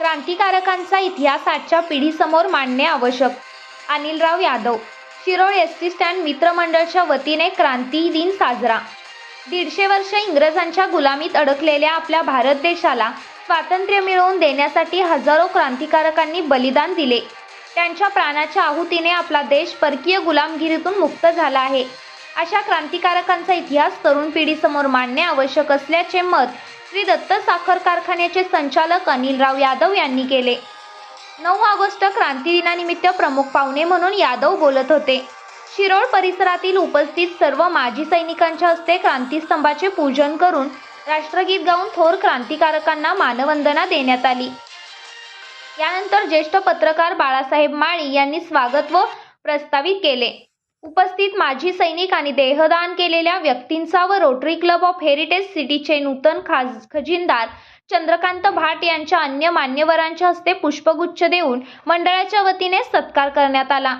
क्रांतिकारकांचा इतिहास आजच्या पिढीसमोर मांडणे आवश्यक. Anilrao Yadav Shirol S T stand मित्रमंडळच्या वतीने क्रांती दिन साजरा. दीडशे वर्ष इंग्रजांच्या गुलामीत अडकलेल्या आपल्या भारत देशाला स्वातंत्र्य मिळवून देण्यासाठी हजारो क्रांतिकारकांनी बलिदान दिले. त्यांच्या प्राणाच्या आहुतीने आपला देश परकीय गुलामगिरीतून मुक्त झाला आहे. अशा क्रांतिकारकांचा इतिहास तरुण पिढीसमोर मांडणे आवश्यक असल्याचे मत श्री दत्त साखर कारखान्याचे संचालक अनिलराव यादव यांनी केले. नऊ ऑगस्ट क्रांती दिनानिमित्त प्रमुख पाहुणे म्हणून यादव बोलत होते. शिरोळ परिसरातील उपस्थित सर्व माजी सैनिकांच्या हस्ते क्रांतीस्तंभाचे पूजन करून राष्ट्रगीत गाऊन थोर क्रांतिकारकांना मानवंदना देण्यात आली. यानंतर ज्येष्ठ पत्रकार बाळासाहेब माळी यांनी स्वागत व प्रस्तावित केले. उपस्थित माजी सैनिक आणि देहदान केलेल्या व्यक्तींचा व रोटरी क्लब ऑफ हेरिटेज सिटीचे नूतन खाज खजिनदार चंद्रकांत भाट यांच्या अन्य मान्यवरांच्या हस्ते पुष्पगुच्छ देऊन मंडळाच्या वतीने सत्कार करण्यात आला.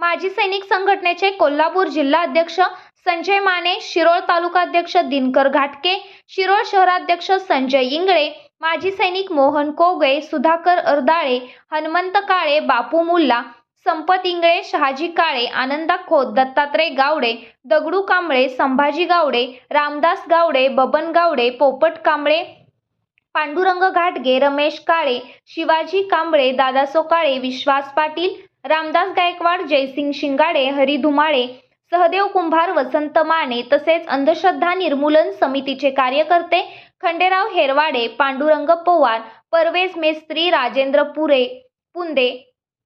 माजी सैनिक संघटनेचे कोल्हापूर जिल्हा अध्यक्ष संजय माने शिरोळ तालुकाध्यक्ष दिनकर घाटके शिरोळ शहराध्यक्ष संजय इंगळे माजी सैनिक मोहन कोगळे सुधाकर अर्दाळे हनुमंत काळे बापू मुल्ला संपत इंगळे शहाजी काळे आनंदा खोत दत्तात्रय गावडे दगडू कांबळे संभाजी गावडे रामदास गावडे बबन गावडे पोपट कांबळे पांडुरंग घाटगे रमेश काळे शिवाजी कांबळे दादासो काळे विश्वास पाटील रामदास गायकवाड जयसिंग शिंगाडे हरी धुमाळे सहदेव कुंभार वसंत माने तसेच अंधश्रद्धा निर्मूलन समितीचे कार्यकर्ते खंडेराव हेरवाडे पांडुरंग पवार परवेज मेस्त्री राजेंद्र पुरे पुंदे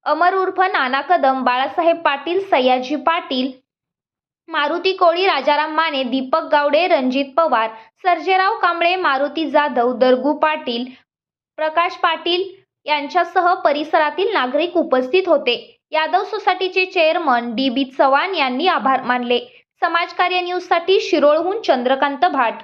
अमर उर्फ नाना कदम बाळासाहेब पाटील सयाजी पाटील मारुती कोळी राजाराम माने दीपक गावडे रणजित पवार सर्जेराव कांबळे मारुती जाधव दरगू पाटील प्रकाश पाटील यांच्यासह परिसरातील नागरिक उपस्थित होते. यादव सोसायटीचे चेअरमन डी बी चव्हाण यांनी आभार मानले. समाजकार्य न्यूजसाठी शिरोळहून चंद्रकांत भाट.